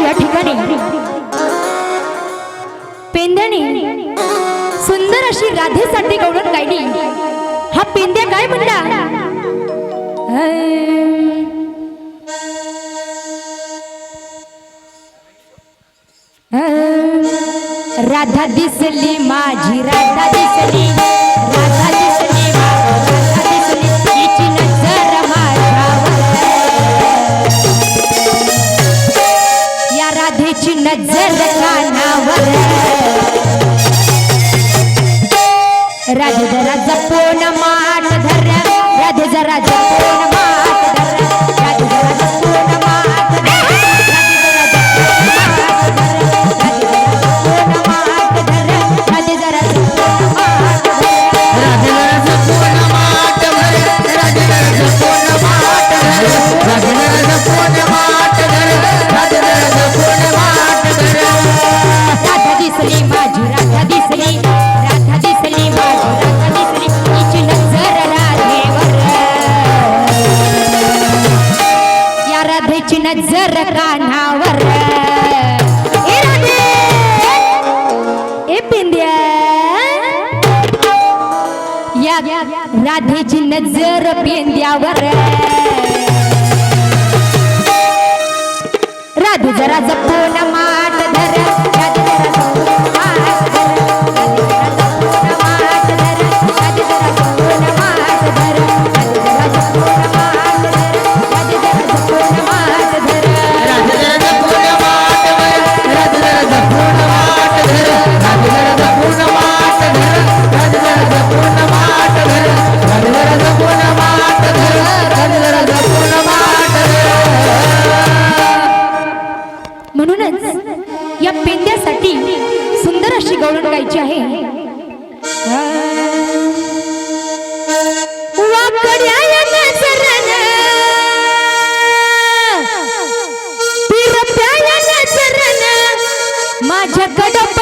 या ठिकाणी. पेंद्याने सुंदर अशी राधेसाठी गवळण गायली. हा पेंद्या काय म्हणला? राधा दिसली माझी राधा दिसली. राधेची नजर कानावर. ए राधेची नजर पिंद्यावर राधे जरा जपून माट धरा. गोविंद्यासाठी सुंदर अशी गवळण गायची आहे. माझ्या कडप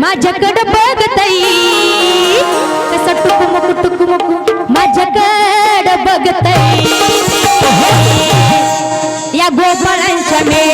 माझ्याकडे बघताई कसं टुकुमुकु टुकुमुकू माझ्याकडे बघताई या गोपाळांच्या मेळ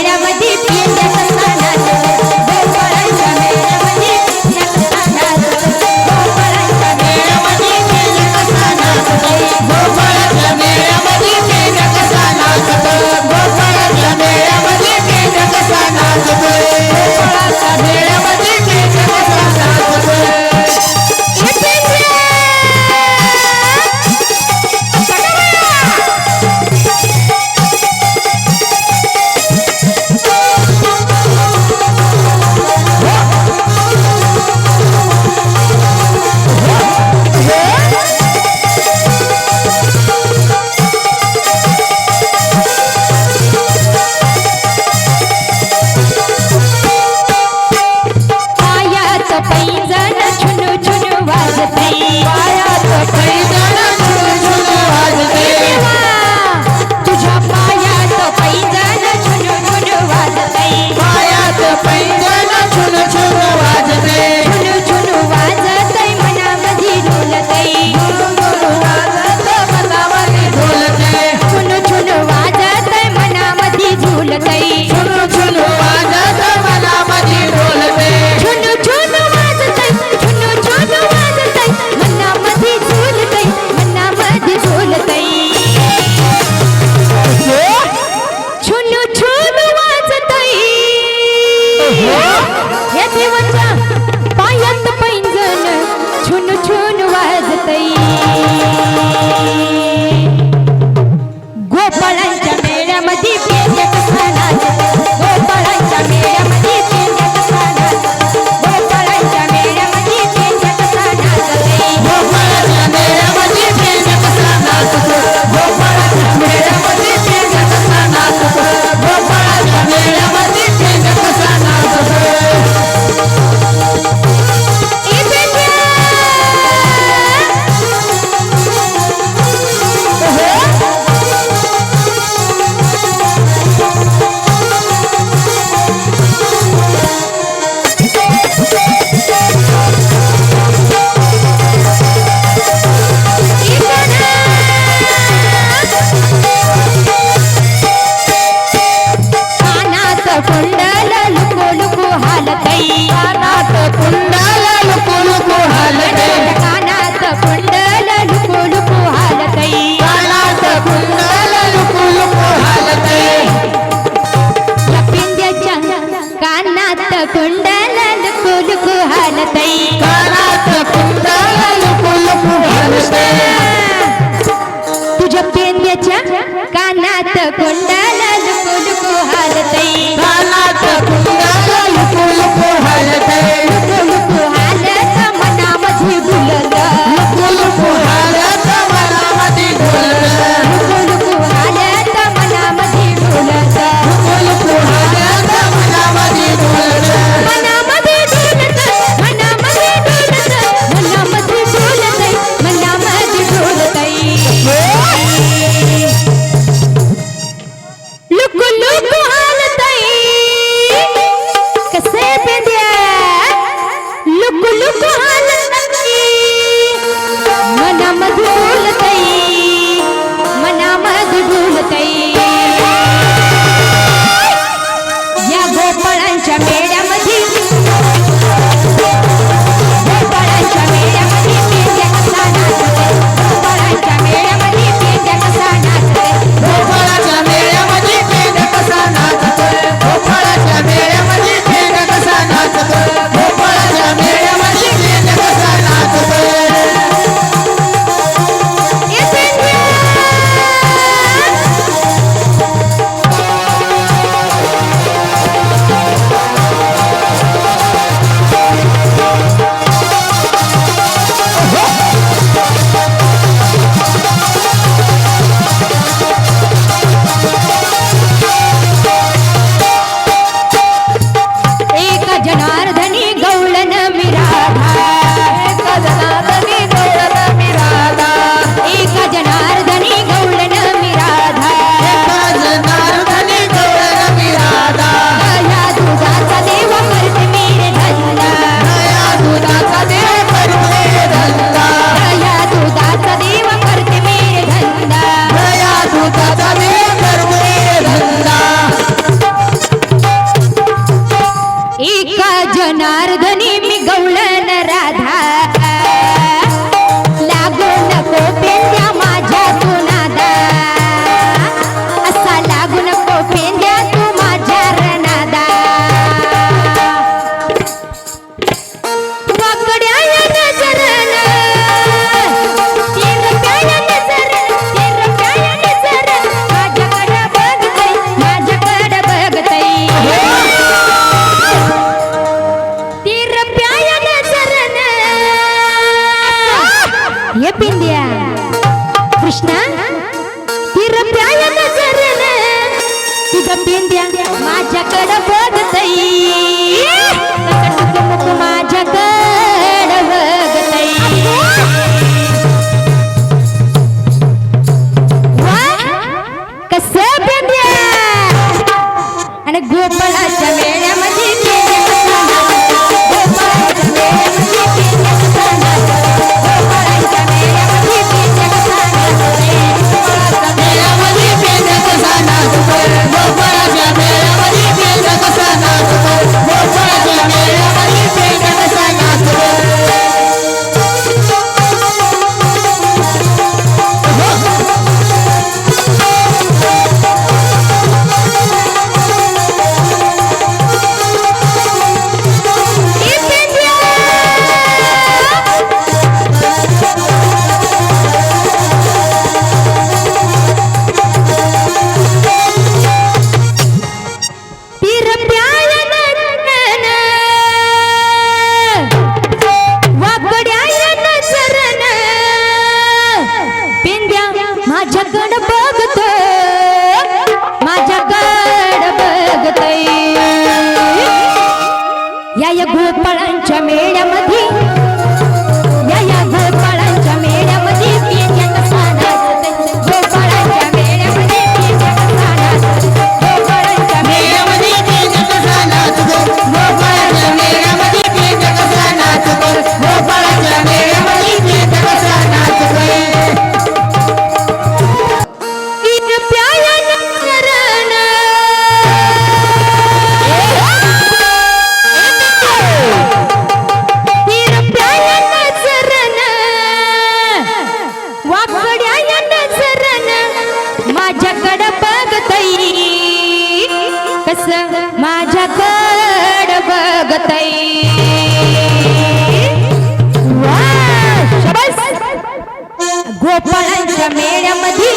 गोपाळांच्या मेळ्यामध्ये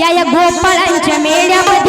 या या गोपाळांच्या मेळ्यामध्ये